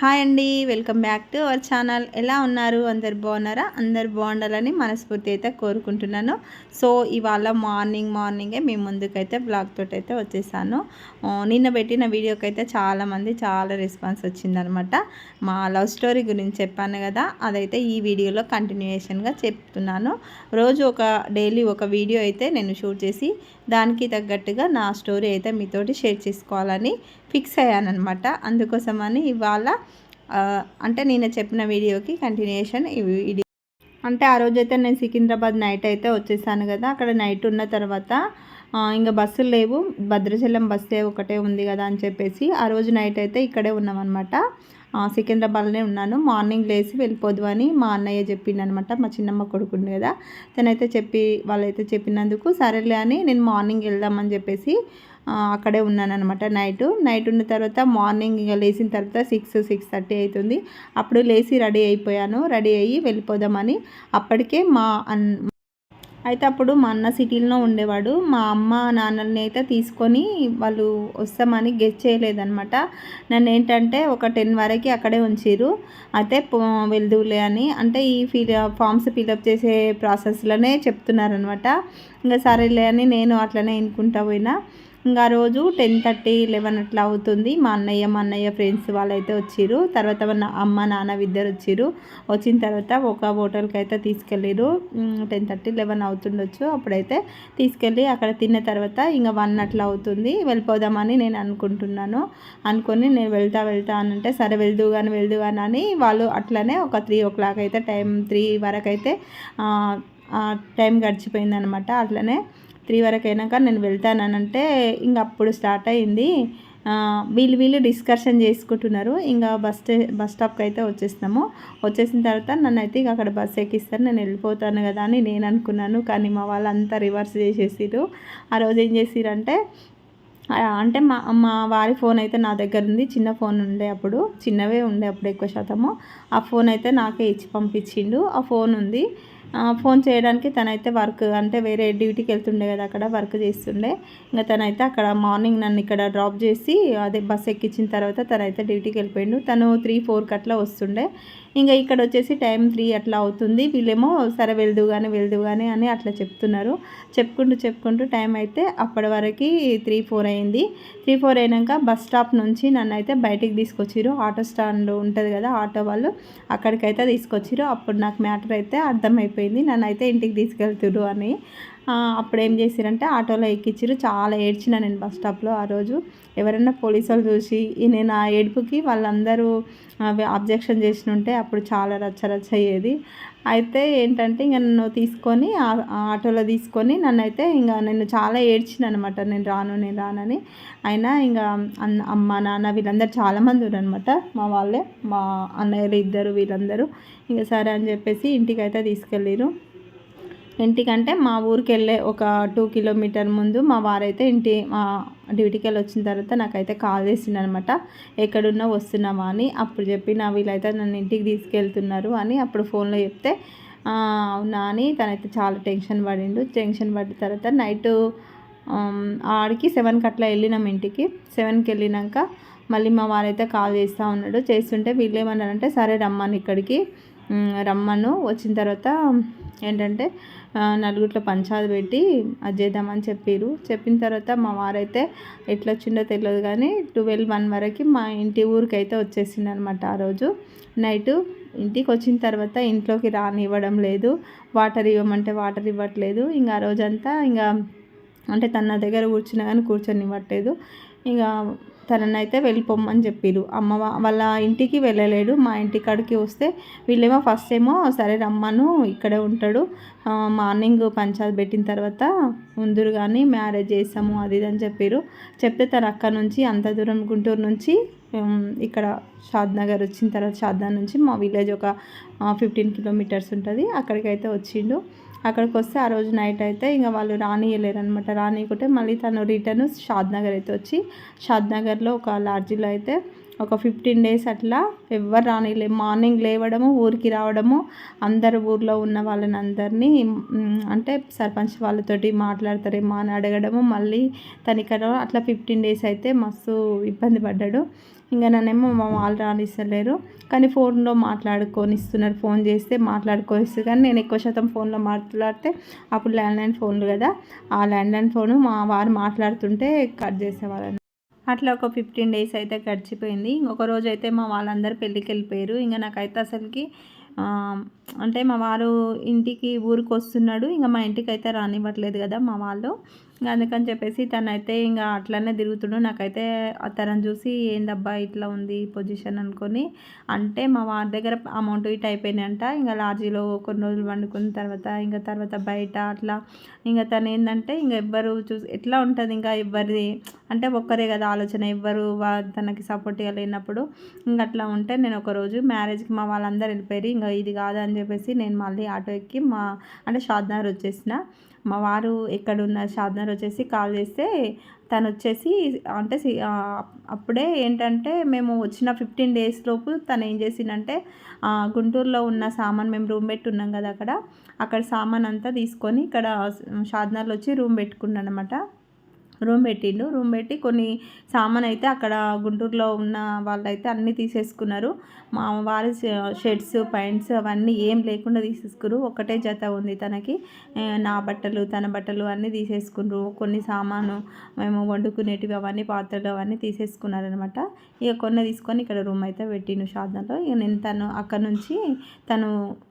Hi అండి welcome back to our channel. ఎలా ఉన్నారు? అందరు బాగున్నారా? అందరు బాగుండాలని మనస్ఫూర్తి అయితే కోరుకుంటున్నాను. సో ఇవాళ మార్నింగ్ మార్నింగే మీ ముందుకైతే బ్లాగ్ తోటి అయితే వచ్చేసాను నిన్న పెట్టిన వీడియోకి అయితే చాలామంది చాలా రెస్పాన్స్ వచ్చిందనమాట. మా లవ్ స్టోరీ గురించి చెప్పాను కదా అదైతే ఈ వీడియోలో కంటిన్యూయేషన్గా చెప్తున్నాను. రోజు ఒక డైలీ ఒక వీడియో అయితే నేను షూట్ చేసి దానికి తగ్గట్టుగా నా స్టోరీ అయితే మీతోటి షేర్ చేసుకోవాలని ఫిక్స్ అయ్యానమాట అందుకోసమని ఇవాళ అంటే నేను చెప్పిన వీడియోకి కంటిన్యూషన్ ఈ వీడియో అంటే ఆ రోజైతే నేను సికింద్రాబాద్ నైట్ అయితే వచ్చేసాను కదా. అక్కడ నైట్ ఉన్న తర్వాత ఇంకా బస్సులు లేవు. భద్రాచలం బస్సే ఒకటే ఉంది కదా అని చెప్పేసి ఆ రోజు నైట్ అయితే ఇక్కడే ఉన్నామన్నమాట. సికింద్రాబాద్లోనే ఉన్నాను. మార్నింగ్ లేచి వెళ్ళిపోదు అని మా అన్నయ్య చెప్పిండనమాట. మా చిన్నమ్మ కొడుకుంది కదా. తనైతే చెప్పి వాళ్ళైతే చెప్పినందుకు సరేలే అని నేను మార్నింగ్ వెళ్దామని చెప్పేసి అక్కడే ఉన్నాను అనమాట నైట్. నైట్ ఉన్న తర్వాత మార్నింగ్ ఇక లేచిన తర్వాత సిక్స్ సిక్స్ థర్టీ అవుతుంది. అప్పుడు లేచి రెడీ అయిపోయాను. రెడీ అయ్యి వెళ్ళిపోదామని. అప్పటికే మా అన్ అయితే అప్పుడు మా అన్న సిటీలో ఉండేవాడు. మా అమ్మ నాన్నల్ని అయితే తీసుకొని వాళ్ళు వస్తామని గెస్ట్ చేయలేదనమాట నన్ను ఏంటంటే ఒక టెన్ వరకు అక్కడే ఉంచిరు అయితే వెళ్దులే అని. అంటే ఈ ఫిల్ ఫామ్స్ ఫిలప్ చేసే ప్రాసెస్లోనే చెప్తున్నారనమాట ఇంకా సరేలే అని నేను అట్లనే ఎన్నుకుంటా పోయినా. ఇంకా రోజు టెన్ థర్టీ లెవెన్ అట్లా అవుతుంది. మా అన్నయ్య మా అన్నయ్య ఫ్రెండ్స్ వాళ్ళైతే వచ్చిర్రు. తర్వాత మన అమ్మ నాన్న ఇద్దరు వచ్చిర్రు. వచ్చిన తర్వాత ఒక హోటల్కి అయితే తీసుకెళ్ళిరు టెన్ థర్టీ లెవెన్ అవుతుండొచ్చు. అప్పుడైతే తీసుకెళ్ళి అక్కడ తిన్న తర్వాత ఇంకా వన్ అట్లా అవుతుంది. వెళ్ళిపోదామని నేను అనుకుంటున్నాను. అనుకొని నేను వెళ్తా వెళ్తా అని అంటే సరే వెళ్దు కానీ వెళ్దు కానీ అని వాళ్ళు అట్లనే ఒక త్రీ ఓ క్లాక్ అయితే టైం త్రీ వరకు అయితే టైం గడిచిపోయిందనమాట అట్లనే త్రీ వరకు అయినాక నేను వెళ్తానంటే ఇంక అప్పుడు స్టార్ట్ అయింది. వీళ్ళు వీళ్ళు డిస్కషన్ చేసుకుంటున్నారు. ఇంకా బస్ స్టే బస్ స్టాప్కి అయితే వచ్చేసినాము వచ్చేసిన తర్వాత నన్ను అయితే ఇక అక్కడ బస్ ఎక్కిస్తారు. నేను వెళ్ళిపోతాను కదా అని నేను అనుకున్నాను. కానీ మా వాళ్ళంతా రివర్స్ చేసేసారు ఆ రోజు ఏం చేసిరంటే అంటే మా మా వారి ఫోన్ అయితే నా దగ్గర ఉంది. చిన్న ఫోన్ ఉండే అప్పుడు. చిన్నవే ఉండే అప్పుడు ఎక్కువ శాతము. ఆ ఫోన్ అయితే నాకే ఇచ్చి పంపించిండు. ఆ ఫోన్ ఉంది. ఫోన్ చేయడానికి తనైతే వర్క్ అంటే వేరే డ్యూటీకి వెళ్తుండే కదా అక్కడ వర్క్ చేస్తుండే. ఇంకా తనైతే అక్కడ మార్నింగ్ నన్ను ఇక్కడ డ్రాప్ చేసి అదే బస్ ఎక్కించిన తర్వాత తనైతే డ్యూటీకి వెళ్ళిపోయిండు. తను త్రీ ఫోర్కి అట్లా వస్తుండే. ఇంకా ఇక్కడ వచ్చేసి టైం త్రీ అట్లా అవుతుంది. వీళ్ళేమో సరే వెళ్దు కానీ వెళ్దు కానీ అని అట్లా చెప్తున్నారు. చెప్పుకుంటూ చెప్పుకుంటూ టైం అయితే అప్పటి వరకు త్రీ ఫోర్ అయింది. త్రీ ఫోర్ అయినాక బస్ స్టాప్ నుంచి నన్ను అయితే బయటికి తీసుకొచ్చిరు ఆటో స్టాండ్ ఉంటుంది కదా ఆటో వాళ్ళు. అక్కడికైతే తీసుకొచ్చిరు అప్పుడు నాకు మ్యాటర్ అయితే అర్థమైపోయింది. నన్ను అయితే ఇంటికి తీసుకెళ్తురు అని. అప్పుడు ఏం చేసిరంటే ఆటోలో ఎక్కించారు చాలా ఏడ్చిన నేను బస్ స్టాప్లో ఆ రోజు. ఎవరైనా పోలీసు వాళ్ళు చూసి నేను ఆ ఏడుపుకి వాళ్ళందరూ అబ్జెక్షన్ చేసిన ఉంటే అప్పుడు చాలా రచ్చ రచ్చ అయ్యేది. అయితే ఏంటంటే ఇంక నన్ను తీసుకొని ఆటోలో తీసుకొని నన్ను అయితే ఇంకా నేను చాలా ఏడ్చిన అనమాట నేను రాను నేను రానని. అయినా ఇంకా అమ్మ నాన్న వీళ్ళందరూ చాలామంది ఉన్నారనమాట. మా వాళ్ళే మా అన్నయ్యలు ఇద్దరు వీళ్ళందరూ. ఇంకా సరే అని చెప్పేసి ఇంటికి అయితే తీసుకెళ్ళారు ఇంటికంటే మా ఊరికి వెళ్ళే ఒక టూ కిలోమీటర్ ముందు మా వారైతే ఇంటి మా డ్యూటీకి వెళ్ళి వచ్చిన తర్వాత నాకైతే కాల్ చేసిండు అనమాట ఎక్కడున్నా వస్తున్నావా? అని. అప్పుడు చెప్పిన వీళ్ళైతే నన్ను ఇంటికి తీసుకెళ్తున్నారు అని. అప్పుడు ఫోన్లో చెప్తే అవునా అని. తనైతే చాలా టెన్షన్ పడిండు. టెన్షన్ పడిన తర్వాత నైట్ ఆడికి సెవెన్కి అట్లా వెళ్ళినాం ఇంటికి. సెవెన్కి వెళ్ళినాక మళ్ళీ మా వారైతే కాల్ చేస్తూ ఉన్నాడు. చేస్తుంటే వీళ్ళు ఏమన్నారంటే సరే రమ్మను ఇక్కడికి. రమ్మను. వచ్చిన తర్వాత ఏంటంటే నలుగురిలో పంచాది పెట్టి అది చేద్దామని చెప్పారు చెప్పిన తర్వాత మా వారైతే ఎట్లా వచ్చిందో తెలియదు కానీ ట్వెల్వ్ వన్ వరకు మా ఇంటి ఊరికి అయితే వచ్చేసింది అనమాట ఆ రోజు. నైటు ఇంటికి వచ్చిన తర్వాత ఇంట్లోకి రానివ్వడం లేదు. వాటర్ ఇవ్వమంటే వాటర్ ఇవ్వట్లేదు. ఇంకా ఆ రోజంతా ఇంకా అంటే తన దగ్గర కూర్చున్నా కానీ కూర్చొని ఇవ్వట్లేదు ఇంకా తననైతే వెళ్ళిపోమ్మని చెప్పారు అమ్మ వాళ్ళ ఇంటికి వెళ్ళలేడు. మా ఇంటి కాడికి వస్తే వీళ్ళేమో ఫస్ట్ ఏమో సరే రమ్మను ఇక్కడే ఉంటాడు. మార్నింగ్ పంచాయత్ పెట్టిన తర్వాత ముందురు కానీ మ్యారేజ్ చేస్తాము అది ఇది అని చెప్పారు చెప్తే తన అక్క నుంచి అంత దూరం గుంటూరు నుంచి ఇక్కడ షాద్నగర్ వచ్చిన తర్వాత షాద్నగర్ నుంచి మా విలేజ్ ఒక ఫిఫ్టీన్ కిలోమీటర్స్ ఉంటుంది. అక్కడికైతే వచ్చిండు. అక్కడికి వస్తే ఆ రోజు నైట్ అయితే ఇంకా వాళ్ళు రానియలేరు అనమాట రానియకుంటే మళ్ళీ తను రిటర్న్ షాద్నగర్ అయితే వచ్చి షాద్నగర్లో ఒక లాడ్జీలో అయితే ఒక ఫిఫ్టీన్ డేస్ అట్లా ఎవ్వరు రానిలే మార్నింగ్ లేవడము ఊరికి రావడము అందరు ఊర్లో ఉన్న వాళ్ళని అందరినీ అంటే సర్పంచ్ వాళ్ళతోటి మాట్లాడతారేమో అని అడగడము మళ్ళీ తనిఖీ అట్లా ఫిఫ్టీన్ డేస్ అయితే మస్తు ఇబ్బంది పడ్డాడు. ఇంకా నన్నేమో మా వాళ్ళు రానిస్తలేరు. కానీ ఫోన్లో మాట్లాడుకొని ఇస్తున్నారు ఫోన్ చేస్తే మాట్లాడుకొని ఇస్తారు కానీ నేను ఎక్కువ శాతం ఫోన్లో మాట్లాడితే అప్పుడు ల్యాండ్లైన్ ఫోన్లు కదా. ఆ ల్యాండ్లైన్ ఫోను మా వారు మాట్లాడుతుంటే కట్ చేసేవాళ్ళని. అట్లా ఒక ఫిఫ్టీన్ డేస్ అయితే గడిచిపోయింది. ఇంకొక రోజు అయితే మా వాళ్ళందరూ పెళ్ళికి వెళ్ళిపోయారు. ఇంకా నాకైతే అసలుకి అంటే మా వారు ఇంటికి ఊరికి వస్తున్నాడు. ఇంకా మా ఇంటికి అయితే రానివ్వట్లేదు కదా మా వాళ్ళు. ఇంకా అందుకని చెప్పేసి తనైతే ఇంకా అట్లనే తిరుగుతుండు. నాకైతే తనని చూసి ఏందబ్బా ఇట్లా ఉంది పొజిషన్ అనుకొని అంటే మా వారి దగ్గర అమౌంట్ ఇట్ అయిపోయినాయంట. ఇంకా లాడ్జీలో కొన్ని రోజులు వండుకున్న తర్వాత ఇంకా తర్వాత బయట అట్లా. ఇంకా తను ఏంటంటే ఇంకా ఎవ్వరు చూసి ఎట్లా ఉంటుంది ఇంకా ఎవ్వరిది? అంటే ఒక్కరే కదా ఆలోచన ఎవ్వరు తనకి సపోర్ట్గా లేనప్పుడు ఇంకా అట్లా ఉంటే నేను ఒకరోజు మ్యారేజ్కి మా వాళ్ళందరూ వెళ్ళిపోయారు. ఇంకా ఇది కాదని చెప్పేసి నేను మళ్ళీ ఆటో ఎక్కి మా అంటే షాద్నగర్ వచ్చేసిన. మా వారు ఎక్కడున్న షాద్నగర్ వచ్చేసి కాల్ చేస్తే తను వచ్చేసి అంటే అప్పుడే ఏంటంటే మేము వచ్చిన ఫిఫ్టీన్ డేస్ లోపు తను ఏం చేసిందంటే గుంటూరులో ఉన్న సామాన్ మేము రూమ్ పెట్టి ఉన్నాం కదా అక్కడ అక్కడ సామాన్ అంతా తీసుకొని ఇక్కడ షాద్నగర్లో వచ్చి రూమ్ పెట్టుకున్నాను అనమాట రూమ్ పెట్టిండు. రూమ్ పెట్టి కొన్ని సామాన్ అయితే అక్కడ గుంటూరులో ఉన్న వాళ్ళైతే అన్నీ తీసేసుకున్నారు. మా వారి షర్ట్స్ ప్యాంట్స్ అవన్నీ ఏం లేకుండా తీసేసుకురు. ఒకటే జత ఉంది తనకి. నా బట్టలు తన బట్టలు అన్నీ తీసేసుకున్నారు. కొన్ని సామాను మేము వండుకునేటివి అవన్నీ పాత్రలు అవన్నీ తీసేసుకున్నారనమాట. ఇక కొన్ని తీసుకొని ఇక్కడ రూమ్ అయితే పెట్టిను షాద్నర్లో ఇక నేను తను అక్కడ నుంచి తను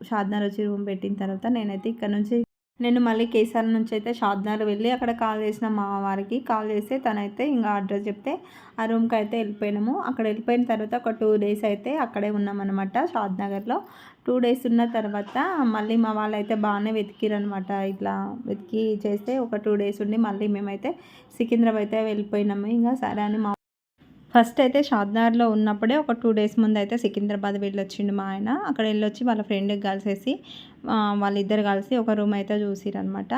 షాద్నర్ వచ్చి రూమ్ పెట్టిన తర్వాత నేనైతే ఇక్కడ నుంచి నేను మళ్ళీ కేసీఆర్ నుంచి అయితే షాద్నగర్ వెళ్ళి అక్కడ కాల్ చేసిన మా వారికి కాల్ చేస్తే తనైతే ఇంకా అడ్రస్ చెప్తే ఆ రూమ్కి అయితే వెళ్ళిపోయినాము. అక్కడ వెళ్ళిపోయిన తర్వాత ఒక టూ డేస్ అయితే అక్కడే ఉన్నామన్నమాట షాద్నగర్లో. టూ డేస్ ఉన్న తర్వాత మళ్ళీ మా వాళ్ళు అయితే బాగానే వెతికిరనమాట ఇట్లా వెతికి చేస్తే ఒక టూ డేస్ ఉండి మళ్ళీ మేమైతే సికింద్రాబాద్ అయితే వెళ్ళిపోయినాము. ఇంకా సరే అని మా ఫస్ట్ అయితే షాద్నార్లో ఉన్నప్పుడే ఒక టూ డేస్ ముందు అయితే సికింద్రాబాద్ వెళ్ళొచ్చిండు మా ఆయన. అక్కడ వెళ్ళొచ్చి వాళ్ళ ఫ్రెండ్కి కలిసేసి వాళ్ళిద్దరు కలిసి ఒక రూమ్ అయితే చూసిరనమాట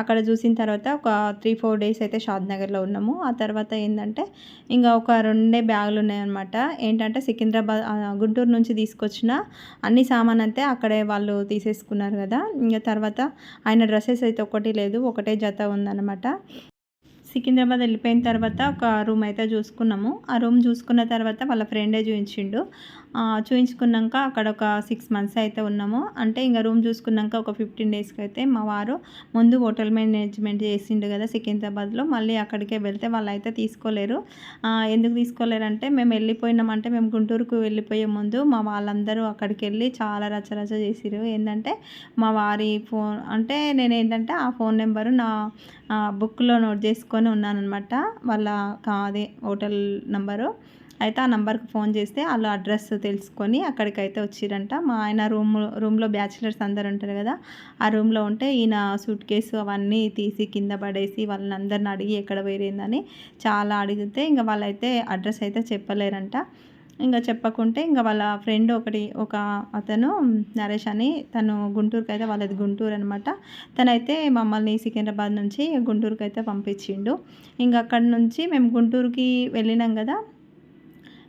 అక్కడ చూసిన తర్వాత ఒక త్రీ ఫోర్ డేస్ అయితే షాద్నగర్లో ఉన్నాము. ఆ తర్వాత ఏంటంటే ఇంకా ఒక రెండే బ్యాగులు ఉన్నాయన్నమాట. ఏంటంటే సికింద్రాబాద్ గుంటూరు నుంచి తీసుకొచ్చిన అన్ని సామాన్ అయితే అక్కడే వాళ్ళు తీసేసుకున్నారు కదా. ఇంకా తర్వాత ఆయన డ్రెస్సెస్ అయితే ఒకటి లేదు ఒకటే జత ఉందన్నమాట. సికింద్రాబాద్ వెళ్ళిపోయిన తర్వాత ఒక రూమ్ అయితే చూసుకున్నాము. ఆ రూమ్ చూసుకున్న తర్వాత వాళ్ళ ఫ్రెండే చూపించిండు. చూపించుకున్నాక అక్కడ ఒక సిక్స్ మంత్స్ అయితే ఉన్నాము. అంటే ఇంకా రూమ్ చూసుకున్నాక ఒక ఫిఫ్టీన్ డేస్కి అయితే మా వారు ముందు హోటల్ మేనేజ్మెంట్ చేసిండు కదా సికింద్రాబాద్లో. మళ్ళీ అక్కడికే వెళ్తే వాళ్ళు అయితే తీసుకోలేరు ఎందుకు తీసుకోలేరు అంటే మేము వెళ్ళిపోయినామంటే మేము గుంటూరుకు వెళ్ళిపోయే ముందు మా వాళ్ళందరూ అక్కడికి వెళ్ళి చాలా రచరచ చేసిరు. ఏంటంటే మా వారి ఫోన్ అంటే నేను ఏంటంటే ఆ ఫోన్ నెంబరు నా బుక్లో నోట్ చేసుకొని ఉన్నానమాట వాళ్ళ అదే హోటల్ నెంబరు. అయితే ఆ నెంబర్కి ఫోన్ చేస్తే వాళ్ళు అడ్రస్ తెలుసుకొని అక్కడికైతే వచ్చిరంట. మా ఆయన రూమ్ రూమ్లో బ్యాచిలర్స్ అందరు ఉంటారు కదా ఆ రూమ్లో ఉంటే ఈయన సూట్ కేసు అవన్నీ తీసి కింద పడేసి వాళ్ళని అందరిని అడిగి ఎక్కడ పోయిందని చాలా అడిగితే ఇంకా వాళ్ళైతే అడ్రస్ అయితే చెప్పలేరంట. ఇంకా చెప్పకుంటే ఇంకా వాళ్ళ ఫ్రెండ్ ఒకటి ఒక అతను నరేష్ అని తను గుంటూరుకి అయితే వాళ్ళది గుంటూరు అనమాట తనైతే మమ్మల్ని సికింద్రాబాద్ నుంచి గుంటూరుకి అయితే పంపించిండు. ఇంకా అక్కడ నుంచి మేము గుంటూరుకి వెళ్ళినాం కదా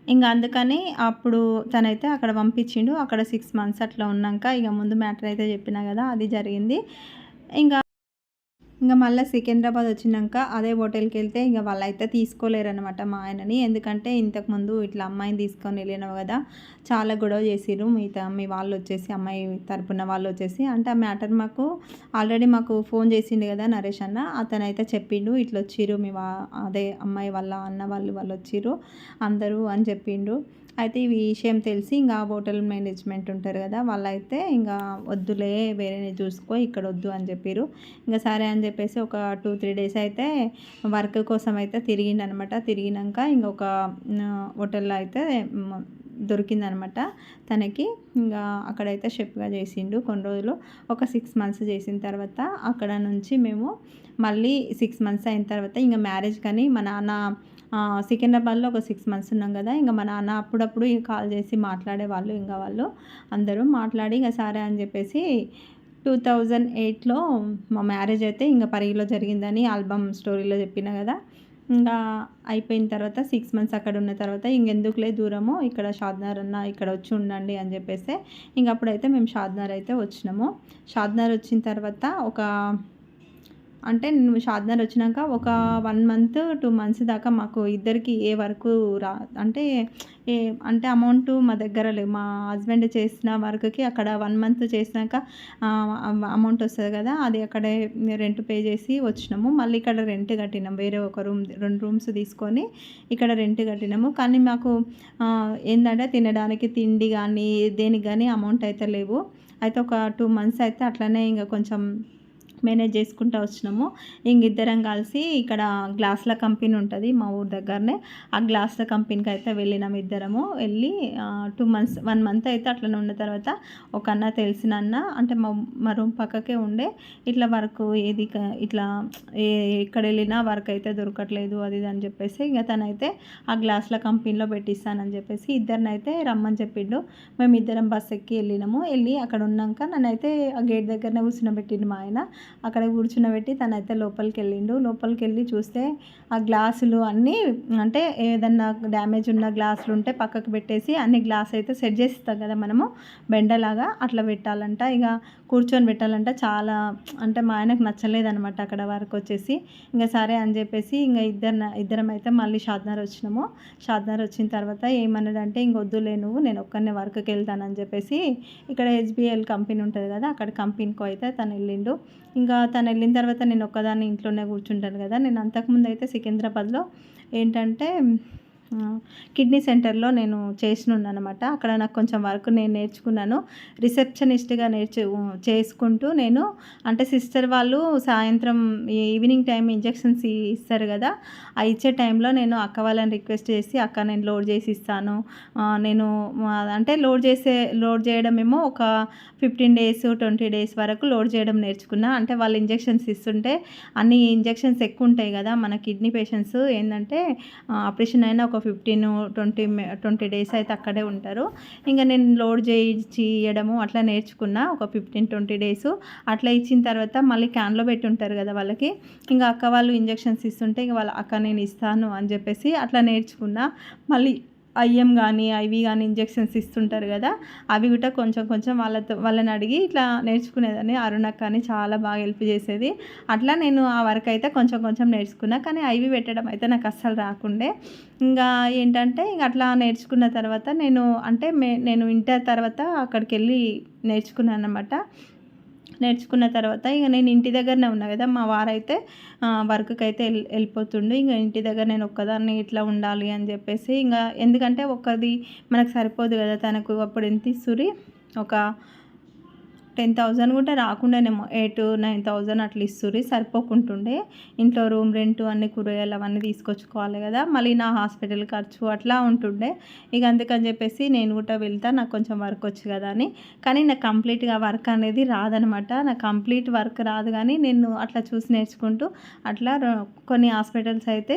ఇంకా అందుకని అప్పుడు తనైతే అక్కడ పంపించిండు. అక్కడ సిక్స్ మంత్స్ అట్లా ఉన్నాక ఇక ముందు మ్యాటర్ అయితే చెప్పినా కదా అది జరిగింది. ఇంకా ఇంకా మళ్ళీ సికింద్రాబాద్ వచ్చినాక అదే హోటల్కి వెళ్తే ఇంకా వాళ్ళు అయితే తీసుకోలేరనమాట మా ఆయనని. ఎందుకంటే ఇంతకుముందు ఇట్లా అమ్మాయిని తీసుకొని వెళ్ళినావు కదా చాలా గొడవ చేసిరు మిగతా మీ వాళ్ళు వచ్చేసి అమ్మాయి తరపున వాళ్ళు వచ్చేసి. అంటే ఆ మ్యాటర్ మాకు ఆల్రెడీ మాకు ఫోన్ చేసిండు కదా నరేష్ అన్న. అతను అయితే చెప్పిండు ఇట్లా వచ్చిర్రు మీ వా అదే అమ్మాయి వాళ్ళ అన్న వాళ్ళు వాళ్ళు వచ్చిర్రు అందరూ అని చెప్పిండు. అయితే ఈ విషయం తెలిసి ఇంకా హోటల్ మేనేజ్మెంట్ ఉంటారు కదా వాళ్ళైతే ఇంకా వద్దులే వేరే చూసుకో ఇక్కడ వద్దు అని చెప్పారు ఇంకా సరే అని చెప్పేసి ఒక టూ త్రీ డేస్ అయితే వర్క్ కోసం అయితే తిరిగిండనమాట. తిరిగినాక ఇంకొక హోటల్లో అయితే దొరికిందనమాట. తనకి ఇంకా అక్కడైతే షెఫ్గా చేసిండు. కొన్ని రోజులు ఒక సిక్స్ మంత్స్ చేసిన తర్వాత అక్కడ నుంచి మేము మళ్ళీ సిక్స్ మంత్స్ అయిన తర్వాత ఇంకా మ్యారేజ్ కానీ మా నాన్న సికింద్రాబాద్లో ఒక సిక్స్ మంత్స్ ఉన్నాం కదా ఇంకా మా నాన్న అప్పుడప్పుడు కాల్ చేసి మాట్లాడేవాళ్ళు. ఇంకా వాళ్ళు అందరూ మాట్లాడి ఇంకా సరే అని చెప్పేసి టూ థౌజండ్ ఎయిట్లో మా మ్యారేజ్ అయితే ఇంకా పరిగిలో జరిగిందని ఆల్బమ్ స్టోరీలో చెప్పిన కదా. ఇంకా అయిపోయిన తర్వాత సిక్స్ మంత్స్ అక్కడ ఉన్న తర్వాత ఇంకెందుకులే దూరము ఇక్కడ షాద్నార్ అన్న ఇక్కడ వచ్చి ఉండండి అని చెప్పేసి ఇంక అప్పుడైతే మేము షాద్నార్ అయితే వచ్చినాము. షాద్నార్ వచ్చిన తర్వాత ఒక అంటే నువ్వు షాద్నగర్ వచ్చినాక ఒక వన్ మంత్ టూ మంత్స్ దాకా మాకు ఇద్దరికి ఏ వరకు రా అంటే ఏ అంటే అమౌంట్ మా దగ్గర లేవు. మా హస్బెండ్ చేసిన వర్క్కి అక్కడ వన్ మంత్ చేసినాక అమౌంట్ వస్తుంది కదా అది అక్కడే రెంట్ పే చేసి వచ్చినాము. మళ్ళీ ఇక్కడ రెంట్ కట్టినాం. వేరే ఒక రూమ్ రెండు రూమ్స్ తీసుకొని ఇక్కడ రెంట్ కట్టినాము. కానీ మాకు ఏంటంటే తినడానికి తిండి కానీ దేనికి కానీ అమౌంట్ అయితే లేవు. అయితే ఒక టూ మంత్స్ అయితే అట్లనే ఇంకా కొంచెం మేనేజ్ చేసుకుంటూ వచ్చినాము. ఇంకిద్దరం కలిసి ఇక్కడ గ్లాసుల కంపెనీ ఉంటుంది మా ఊరి దగ్గరనే. ఆ గ్లాసుల కంపెనీకి అయితే వెళ్ళినాము ఇద్దరము. వెళ్ళి టూ మంత్స్ వన్ మంత్ అయితే అట్లనే ఉన్న తర్వాత ఒక అన్న తెలిసిన అన్న అంటే మా మా రూమ్ పక్కకే ఉండే. ఇట్లా వర్క్ ఏది ఇట్లా ఏ ఎక్కడ వెళ్ళినా వర్క్ అయితే దొరకట్లేదు అది ఇది అని చెప్పేసి ఇక తనైతే ఆ గ్లాసుల కంపెనీలో పెట్టిస్తానని చెప్పేసి ఇద్దరినైతే అయితే రమ్మని చెప్పిండు. మేము ఇద్దరం బస్ ఎక్కి వెళ్ళినాము. వెళ్ళి అక్కడ ఉన్నాక నన్నైతే ఆ గేట్ దగ్గరనే కూర్చున్నబెట్టిండు మా ఆయన. అక్కడ కూర్చున్నబెట్టి తనైతే లోపలికి వెళ్ళిండు లోపలికి వెళ్ళి చూస్తే ఆ గ్లాసులు అన్నీ అంటే ఏదన్నా డ్యామేజ్ ఉన్న గ్లాసులు ఉంటే పక్కకు పెట్టేసి అన్ని గ్లాస్ అయితే సెట్ చేస్తాం కదా మనము. బెండలాగా అట్లా పెట్టాలంట. ఇక కూర్చొని పెట్టాలంట. చాలా అంటే మా ఆయనకు నచ్చలేదనమాట అక్కడ వరకు వచ్చేసి. ఇంకా సరే అని చెప్పేసి ఇంకా ఇద్దరు ఇద్దరం అయితే మళ్ళీ షాద్నార్ వచ్చినాము. షాద్నార్ వచ్చిన తర్వాత ఏమన్నాడంటే ఇంక వద్దులే నువ్వు నేను ఒక్కరినే వర్క్కి వెళ్తానని చెప్పేసి ఇక్కడ హెచ్బిఎల్ కంపెనీ ఉంటుంది కదా అక్కడ కంపెనీకి అయితే తను వెళ్ళిండు. ఇంకా తను వెళ్ళిన తర్వాత నేను ఒక్కదాన్ని ఇంట్లోనే కూర్చుంటాను కదా. నేను అంతకుముందు అయితే సికింద్రాబాద్లో ఏంటంటే కిడ్నీ సెంటర్లో నేను చేసినాను అనమాట అక్కడ నాకు కొంచెం వర్క్ నేను నేర్చుకున్నాను. రిసెప్షనిస్ట్గా నేర్చు చేసుకుంటూ నేను అంటే సిస్టర్ వాళ్ళు సాయంత్రం ఈవినింగ్ టైం ఇంజెక్షన్స్ ఇస్తారు కదా ఆ ఇచ్చే టైంలో నేను అక్క వాళ్ళని రిక్వెస్ట్ చేసి అక్క నేను లోడ్ చేసి ఇస్తాను. నేను అంటే లోడ్ చేసే లోడ్ చేయడం ఏమో ఒక ఫిఫ్టీన్ డేస్ ట్వంటీ డేస్ వరకు లోడ్ చేయడం నేర్చుకున్నా. అంటే వాళ్ళు ఇంజెక్షన్స్ ఇస్తుంటే అన్ని ఇంజెక్షన్స్ ఎక్కువ ఉంటాయి కదా మన కిడ్నీ పేషెంట్స్ ఏంటంటే ఆపరేషన్ అయినా ఒక ఫిఫ్టీన్ ట్వంటీ ట్వంటీ డేస్ అయితే అక్కడే ఉంటారు. ఇంకా నేను లోడ్ చేయించి ఇవ్వడము అట్లా నేర్చుకున్నా ఒక ఫిఫ్టీన్ ట్వంటీ డేస్ అట్లా ఇచ్చిన తర్వాత మళ్ళీ క్యాన్లో పెట్టి ఉంటారు కదా వాళ్ళకి. ఇంకా అక్క వాళ్ళు ఇంజెక్షన్స్ ఇస్తుంటే ఇంకా వాళ్ళ అక్క నేను ఇస్తాను అని చెప్పేసి అట్లా నేర్చుకున్నా. మళ్ళీ ఐఎం కానీ ఐవి కానీ ఇంజెక్షన్స్ ఇస్తుంటారు కదా అవి కూడా కొంచెం కొంచెం వాళ్ళతో వాళ్ళని అడిగి ఇట్లా నేర్చుకునేదాన్ని. అరుణక్ కానీ చాలా బాగా హెల్ప్ చేసేది. అట్లా నేను ఆ వర్క్ అయితే కొంచెం కొంచెం నేర్చుకున్నా. కానీ ఐవి పెట్టడం అయితే నాకు అస్సలు రాకుండే. ఇంకా ఏంటంటే ఇంక అట్లా నేర్చుకున్న తర్వాత నేను అంటే మే నేను ఇంటర్ తర్వాత అక్కడికి వెళ్ళి నేర్చుకున్నాను అనమాట నేర్చుకున్న తర్వాత ఇక నేను ఇంటి దగ్గరనే ఉన్నా కదా మా వారైతే వర్క్కి అయితే వెళ్ళి వెళ్ళిపోతుండు. ఇంకా ఇంటి దగ్గర నేను ఒక్కదాన్ని ఇట్లా ఉండాలి అని చెప్పేసి ఇంకా ఎందుకంటే ఒక్కది మనకు సరిపోదు కదా తనకు అప్పుడు ఎంత ఇస్తురి ఒక టెన్ థౌజండ్ కూడా రాకుండానేమో ఎయిట్ నైన్ థౌజండ్ అట్లా ఇస్తుర్రి. సరిపోకుంటుండే. ఇంట్లో రూమ్ రెంట్ అన్ని కూరగాయలు అవన్నీ తీసుకొచ్చుకోవాలి కదా. మళ్ళీ నా హాస్పిటల్ ఖర్చు అట్లా ఉంటుండే. ఇక అందుకని చెప్పేసి నేను కూడా వెళ్తా నాకు కొంచెం వర్క్ వచ్చు కదా అని. కానీ నాకు కంప్లీట్గా వర్క్ అనేది రాదనమాట. నాకు కంప్లీట్ వర్క్ రాదు కానీ నేను అట్లా చూసి నేర్చుకుంటూ అట్లా కొన్ని హాస్పిటల్స్ అయితే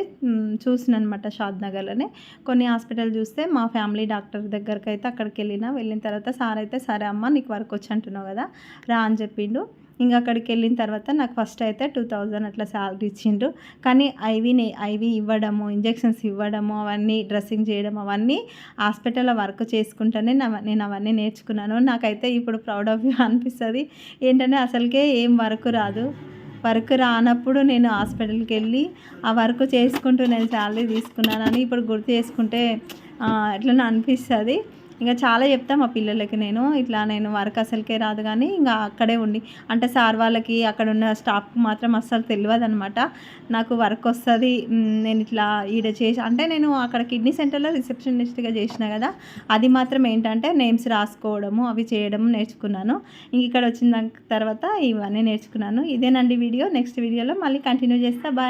చూసినమాట షాద్ నగర్లోనే. కొన్ని హాస్పిటల్ చూస్తే మా ఫ్యామిలీ డాక్టర్ దగ్గరికి అయితే అక్కడికి వెళ్ళిన వెళ్ళిన తర్వాత సార్ అయితే సరే అమ్మ నీకు వర్క్ వచ్చి అంటున్నావు కదా. రా అని చెప్పిండు. ఇంకా అక్కడికి వెళ్ళిన తర్వాత నాకు ఫస్ట్ అయితే టూ థౌజండ్ అట్లా శాలరీ ఇచ్చిండ్రు కానీ ఐవీని ఐవీ ఇవ్వడము ఇంజెక్షన్స్ ఇవ్వడము అవన్నీ డ్రెస్సింగ్ చేయడం అవన్నీ హాస్పిటల్లో వర్క్ చేసుకుంటేనే నేను అవన్నీ నేర్చుకున్నాను. నాకైతే ఇప్పుడు ప్రౌడ్ ఆఫ్ యూ అనిపిస్తుంది. ఏంటంటే అసలుకే ఏం వర్క్ రాదు. వర్క్ రానప్పుడు నేను హాస్పిటల్కి వెళ్ళి ఆ వర్క్ చేసుకుంటూ నేను శాలరీ తీసుకున్నానని ఇప్పుడు గుర్తు చేసుకుంటే ఎట్లా అనిపిస్తుంది. ఇంకా చాలా చెప్తా మా పిల్లలకి నేను. ఇట్లా నేను వర్క్ అసలుకే రాదు కానీ ఇంకా అక్కడే ఉండి అంటే సార్ వాళ్ళకి అక్కడ ఉన్న స్టాఫ్కి మాత్రం అస్సలు తెలియదు అనమాట నాకు వర్క్ వస్తుంది నేను ఇట్లా ఈడ చేసి అంటే నేను అక్కడ కిడ్నీ సెంటర్లో రిసెప్షనిస్ట్గా చేసిన కదా అది మాత్రం ఏంటంటే నేమ్స్ రాసుకోవడము అవి చేయడం నేర్చుకున్నాను. ఇంక ఇక్కడ వచ్చిన తర్వాత ఇవన్నీ నేర్చుకున్నాను. ఇదేనండి వీడియో. నెక్స్ట్ వీడియోలో మళ్ళీ కంటిన్యూ చేస్తా. బాయ్.